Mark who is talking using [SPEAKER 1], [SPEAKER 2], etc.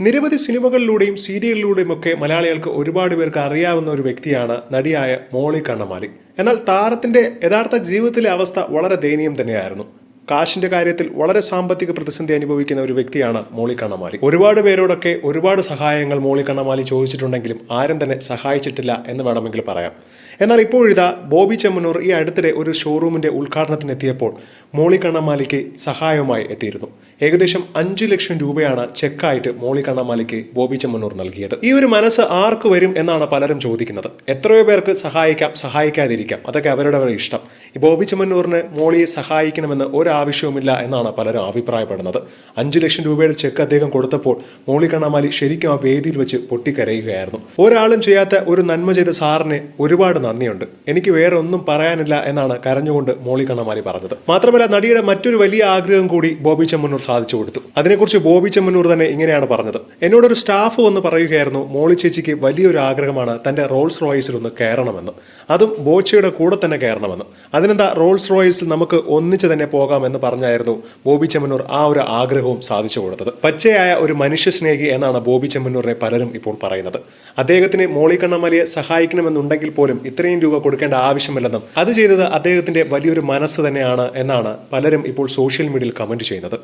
[SPEAKER 1] നിരവധി സിനിമകളിലൂടെയും സീരിയലിലൂടെയും ഒക്കെ മലയാളികൾക്ക് ഒരുപാട് പേർക്ക് അറിയാവുന്ന ഒരു വ്യക്തിയാണ് നടിയായ മോളി കണ്ണമാലി. എന്നാൽ താരത്തിന്റെ യഥാർത്ഥ ജീവിതത്തിലെ അവസ്ഥ വളരെ ദയനീയം തന്നെയായിരുന്നു. കാശിന്റെ കാര്യത്തിൽ വളരെ സാമ്പത്തിക പ്രതിസന്ധി അനുഭവിക്കുന്ന ഒരു വ്യക്തിയാണ് മോളി കണ്ണമാലി. ഒരുപാട് പേരോടൊക്കെ ഒരുപാട് സഹായങ്ങൾ മോളി കണ്ണമാലി ചോദിച്ചിട്ടുണ്ടെങ്കിലും ആരും തന്നെ സഹായിച്ചിട്ടില്ല എന്ന് വേണമെങ്കിൽ പറയാം. എന്നാൽ ഇപ്പോഴിതാ ബോബി ചെമ്മനൂർ ഈ അടുത്തിടെ ഒരു ഷോറൂമിന്റെ ഉദ്ഘാടനത്തിന് എത്തിയപ്പോൾ മോളി കണ്ണമാലിക്ക് സഹായവുമായി എത്തിയിരുന്നു. ഏകദേശം അഞ്ചു ലക്ഷം രൂപയാണ് ചെക്കായിട്ട് മോളി കണ്ണമാലിക്ക് ബോബി ചെമ്മനൂർ നൽകിയത്. ഈ ഒരു മനസ്സ് ആർക്ക് വരും എന്നാണ് പലരും ചോദിക്കുന്നത്. എത്രയോ പേർക്ക് സഹായിക്കാം സഹായിക്കാതിരിക്കാം. അതൊക്കെ അവരുടെ ഇഷ്ടം. ബോബി ചെമ്മന്നൂറിന് മോളിയെ സഹായിക്കണമെന്ന് ഒരാവശ്യവുമില്ല എന്നാണ് പലരും അഭിപ്രായപ്പെടുന്നത്. അഞ്ചു ലക്ഷം രൂപയുടെ ചെക്ക് അദ്ദേഹം കൊടുത്തപ്പോൾ മോളി കണ്ണാമാലി ശരിക്കും ആ വേദിയിൽ വെച്ച് പൊട്ടിക്കരയുകയായിരുന്നു. ഒരാളും ചെയ്യാത്ത ഒരു നന്മ ചെയ്ത സാറിന് ഒരുപാട് നന്ദിയുണ്ട്. എനിക്ക് വേറെ ഒന്നും പറയാനില്ല എന്നാണ് കരഞ്ഞുകൊണ്ട് മോളി കണ്ണമാലി പറഞ്ഞത്. മാത്രമല്ല നടിയുടെ മറ്റൊരു വലിയ ആഗ്രഹം കൂടി ബോബി ചെമ്മന്നൂർ സാധിച്ചു കൊടുത്തു. അതിനെക്കുറിച്ച് ബോബി ചെമ്മന്നൂർ തന്നെ ഇങ്ങനെയാണ് പറഞ്ഞത്. എന്നോടൊരു സ്റ്റാഫ് വന്ന് പറയുകയായിരുന്നു മോളി ചേച്ചിക്ക് വലിയൊരു ആഗ്രഹമാണ് തന്റെ റോൾസ് റോയ്സിൽ ഒന്ന് കയറണമെന്ന്. അതും ബോച്ചയുടെ കൂടെ തന്നെ കയറണമെന്ന്. അതിനെന്താ റോൾസ് റോയൽസിൽ നമുക്ക് ഒന്നിച്ച് തന്നെ പോകാമെന്ന് പറഞ്ഞായിരുന്നു ബോബി ചെമ്മന്നൂർ ആ ഒരു ആഗ്രഹവും സാധിച്ചു കൊടുത്തത്. പച്ചയായ ഒരു മനുഷ്യ സ്നേഹി എന്നാണ് ബോബി ചെമ്മന്നൂരിനെ പലരും ഇപ്പോൾ പറയുന്നത്. അദ്ദേഹത്തിന് മോളി കണ്ണമാലിയെ സഹായിക്കണമെന്നുണ്ടെങ്കിൽ പോലും ഇത്രയും രൂപ കൊടുക്കേണ്ട ആവശ്യമില്ലെന്നും അത് ചെയ്തത് അദ്ദേഹത്തിന്റെ വലിയൊരു മനസ്സ് തന്നെയാണ് എന്നാണ് പലരും ഇപ്പോൾ സോഷ്യൽ മീഡിയയിൽ കമന്റ് ചെയ്യുന്നത്.